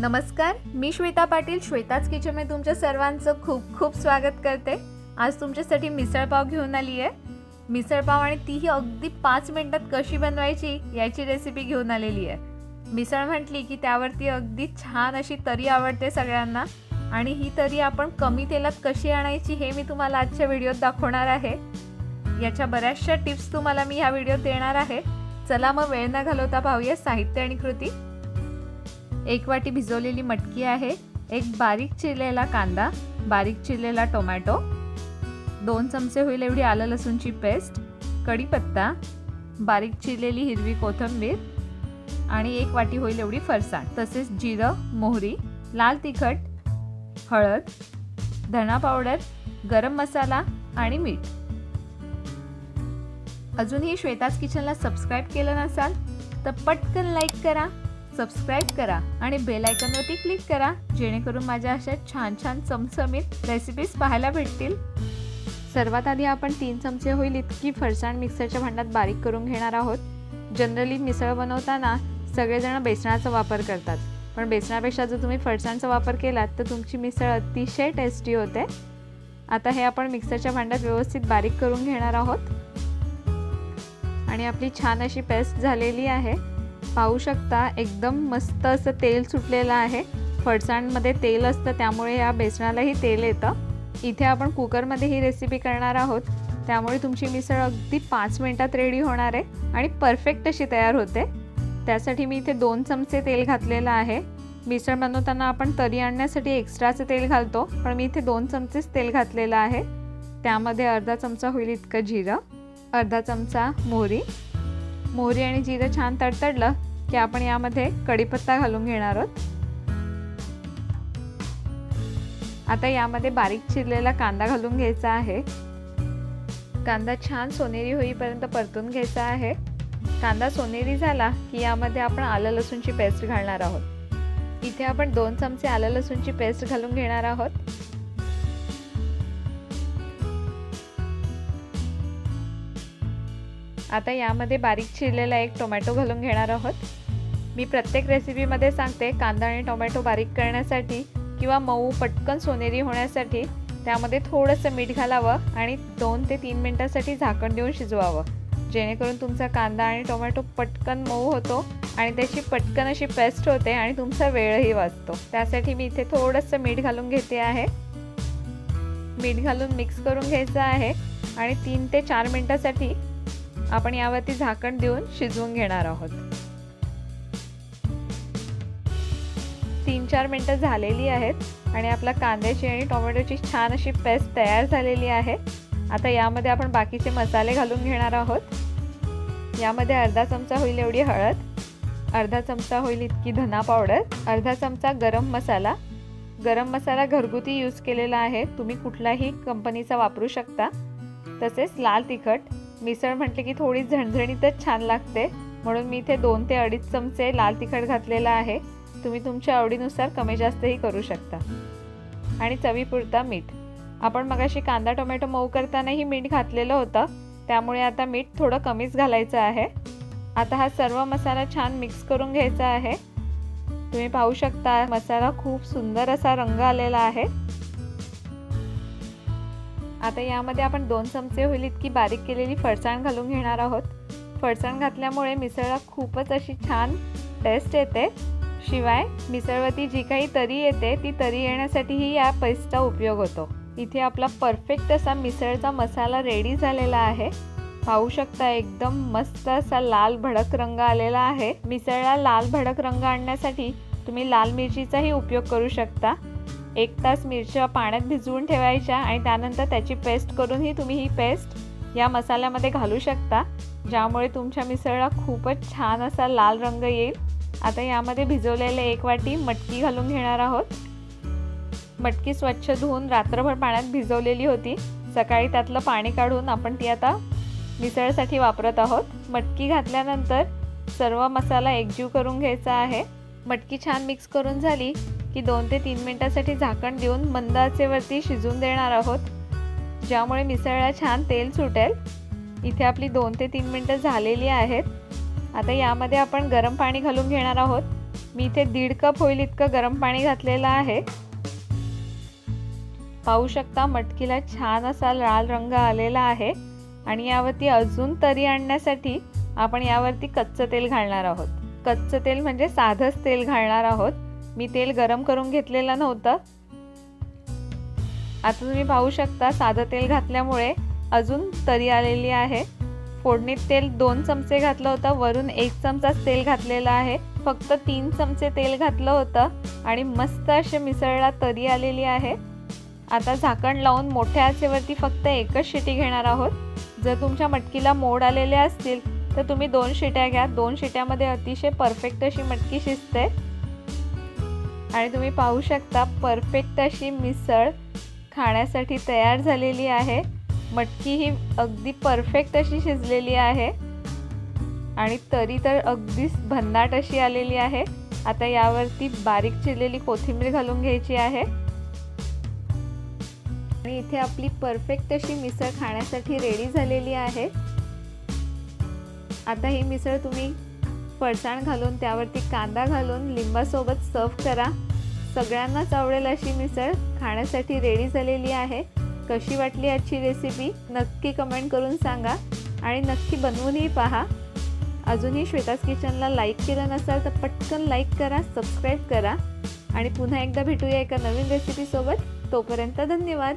नमस्कार मी श्वेता पाटील श्वेताच किचनमध्ये तुमच्या सर्वांचं खूप खूप स्वागत करते. आज तुमच्यासाठी मिसळपाव घेऊन आली आहे मिसळपाव आणि तीही अगदी पाच मिनटात कशी बनवायची याची रेसिपी घेऊन आलेली आहे. मिसळ म्हटली की त्यावरती अगदी छान अशी तरी आवडते सगळ्यांना आणि ही तरी आपण कमी तेलात कशी आणायची हे मी तुम्हाला आजच्या व्हिडिओत दाखवणार आहे. याच्या बऱ्याचशा टिप्स तुम्हाला मी ह्या व्हिडिओत देणार आहे. चला मग वेळ न घालवता पाहूया साहित्य आणि कृती. एक वाटी भिजवलेली मटकी आहे एक बारीक चिरलेला कांदा बारीक चिरलेला टोमॅटो दोन चमचे होईल एवढी आलं लसूणची पेस्ट कढीपत्ता बारीक चिरलेली हिरवी कोथिंबीर आणि एक वाटी होईल एवढी फरसाण. तसेच जिरं मोहरी लाल तिखट हळद धणा पावडर गरम मसाला आणि मीठ. अजूनही श्वेताज किचनला सबस्क्राईब केलं नसाल तर पटकन लाईक करा. सबस्क्राईब करा आणि बेल आयकॉनवरती क्लिक करा जेणेकरून माझ्या अशा छान छान चमचमीत रेसिपीज पाहायला भेटतील. सर्वात आधी आपण तीन चमचे होईल इतकी फरसाण मिक्सरच्या भांड्यात बारीक करून घेणार आहोत. जनरली मिसळ बनवताना सगळेजण बेसनाचा वापर करतात. पण बेसनापेक्षा जर तुम्ही फरसाणचा वापर केलात तर तुमची मिसळ अतिशय टेस्टी होते. आता हे आपण मिक्सरच्या भांड्यात व्यवस्थित बारीक करून घेणार आहोत. आणि आपली छान अशी पेस्ट झालेली आहे. पाहू शकता एकदम मस्त असं तेल सुटलेलं आहे. फडसाणमध्ये तेल असतं त्यामुळे या बेसनालाही तेल येतं. इथे आपण कुकरमध्ये ही रेसिपी करणार आहोत. त्यामुळे तुमची मिसळ अगदी पाच मिनटात रेडी होणार आहे आणि परफेक्ट अशी तयार होते. त्यासाठी मी इथे दोन चमचे तेल घातलेलं आहे. मिसळ बनवताना आपण तरी आणण्यासाठी एक्स्ट्राचं तेल घालतो पण मी इथे दोन चमचेच तेल घातलेलं आहे. त्यामध्ये अर्धा चमचा होईल इतकं जिरं अर्धा चमचा मोहरी मोहरी आणि जिरं छान तडतडलं की आपण यामध्ये कढीपत्ता घालून घेणार आहोत. आता यामध्ये बारीक चिरलेला कांदा घालून घ्यायचा आहे. कांदा छान सोनेरी होईपर्यंत परतून घ्यायचा आहे. कांदा सोनेरी झाला की यामध्ये आपण आलं लसूणची पेस्ट घालणार आहोत. इथे आपण दोन चमचे आलं लसूणची पेस्ट घालून घेणार आहोत. आता यामध्ये बारीक चिरलेला एक टोमॅटो घालून घेणार आहोत. मी प्रत्येक रेसिपीमध्ये सांगते कांदा आणि टोमॅटो बारीक करण्यासाठी किंवा मऊ पटकन सोनेरी होण्यासाठी त्यामध्ये थोडंसं मीठ घालावं आणि दोन ते तीन मिनटासाठी झाकण देऊन शिजवावं. जेणेकरून तुमचा कांदा आणि टोमॅटो पटकन मऊ होतो आणि त्याची पटकन अशी पेस्ट होते आणि तुमचा वेळही वाचतो. त्यासाठी मी इथे थोडंसं मीठ घालून घेते आहे. मीठ घालून मिक्स करून घ्यायचं आहे आणि तीन ते चार मिनटासाठी आपण यावरती झाकण देऊन शिजवून घेणार आहोत. तीन चार मिनटं झालेली आहेत आणि आपला कांद्याची आणि टोमॅटोची छान अशी पेस्ट तयार झालेली आहे. आता यामध्ये आपण बाकीचे मसाले घालून घेणार आहोत. यामध्ये अर्धा चमचा होईल एवढी हळद अर्धा चमचा होईल इतकी धना पावडर अर्धा चमचा गरम मसाला. गरम मसाला घरगुती यूज केलेला आहे. तुम्ही कुठलाही कंपनीचा वापरू शकता. तसेच लाल तिखट मिसळ म्हटले की थोडी झणझणीतच छान लागते. म्हणून मी इथे दोन ते अडीच चमचे लाल तिखट घातलेला आहे. तुम्ही तुमच्या आवडीनुसार कमी जास्तही करू शकता. आणि चवीपुरता मीठ. आपण मगाशी कांदा टोमॅटो मऊ करतानाही मीठ घातलेलं होतं. त्यामुळे आता मीठ थोडं कमीच घालायचं आहे. आता हा सर्व मसाला छान मिक्स करून घ्यायचा आहे. तुम्ही पाहू शकता मसाला खूप सुंदर असा रंग आलेला आहे. आता यामध्ये आपण दोन चमचे होईल इतकी बारीक केलेली फरसाण घालून घेणार आहोत. फरसाण घातल्यामुळे मिसळला खूपच अशी छान टेस्ट येते. शिवाय मिसळवरती जी काही तरी येते ती तरी येण्यासाठीही या पेस्टचा उपयोग होतो. इथे आपला परफेक्ट असा मिसळचा मसाला रेडी झालेला आहे. पाहू शकता एकदम मस्त असा लाल भडक रंग आलेला आहे. मिसळला लाल भडक रंग आणण्यासाठी तुम्ही लाल मिरचीचाही उपयोग करू शकता. एक तास मिरच्या पाण्यात भिजवून ठेवायच्या आणि त्यानंतर त्याची पेस्ट करूनही तुम्ही ही पेस्ट या मसाल्यामध्ये घालू शकता ज्यामुळे तुमच्या मिसळला खूपच छान असा लाल रंग येईल. आता यामध्ये भिजवलेले एक वाटी मटकी घालून घेणार आहोत. मटकी स्वच्छ धुवून रात्रभर पाण्यात भिजवलेली होती. सकाळी त्यातलं पाणी काढून आपण ती आता मिसळसाठी वापरत आहोत. मटकी घातल्यानंतर सर्व मसाला एकजीव करून घ्यायचा आहे. मटकी छान मिक्स करून झाली. की दोन ते तीन मिनटासाठी झाकण देऊन मंद आचेवरती शिजून देणार आहोत. ज्यामुळे मिसळला छान तेल सुटेल. इथे आपली दोन ते तीन मिनटं झालेली आहेत. आता यामध्ये आपण गरम पाणी घालून घेणार आहोत. मी इथे दीड कप होईल इतकं गरम पाणी घातलेलं आहे. पाहू शकता मटकीला छान असा लाल रंग आलेला आहे आणि यावरती अजून तरी आणण्यासाठी आपण यावरती कच्चं तेल घालणार आहोत. कच्चं तेल म्हणजे साधंच तेल घालणार आहोत. मी तेल गरम करून घेतलेलं नव्हतं. आता तुम्ही पाहू शकता साधं तेल घातल्यामुळे अजून तरी आलेली आहे. फोडणीत तेल दोन चमचे घातलं होतं वरून एक चमचा तेल घातलेला आहे. फक्त तीन चमचे तेल घातलं होतं आणि मस्त असे मिसळला तरी आलेली आहे. आता झाकण लावून मोठ्या आचेवरती फक्त एकच शिटी घेणार आहोत. जर तुमच्या मटकीला मोड आलेले असतील तर तुम्ही दोन शिट्या घ्या. दोन शिट्यामध्ये अतिशय परफेक्ट अशी मटकी शिजते. आणि तुम्ही पाहू शकता परफेक्ट अशी मिसळ खाण्यासाठी तयार झालेली आहे. मटकी ही अगदी परफेक्ट अशी शिजलेली आहे. आणि तरी तर अगदीच भन्नाट अशी आलेली आहे. आता यावरती बारीक चिरलेली कोथिंबीर घालून घ्यायची आहे. आणि इथे आपली परफेक्ट अशी मिसळ खाण्यासाठी रेडी झालेली आहे. आता ही मिसळ तुम्ही फरसाण घालून त्यावरती कांदा घालून लिंबासोबत सर्व करा. सगळ्यांनाच आवडेल अशी मिसळ. खाण्यासाठी रेडी झालेली आहे. कशी वाटली आजची रेसिपी नक्की कमेंट करून सांगा. आणि नक्की बनवूनही पहा. अजूनही श्वेताज किचनला लाईक केलं नसाल तर पटकन लाईक करा सबस्क्राईब करा. आणि पुन्हा एकदा भेटूया एका नवीन रेसिपीसोबत तोपर्यंत धन्यवाद.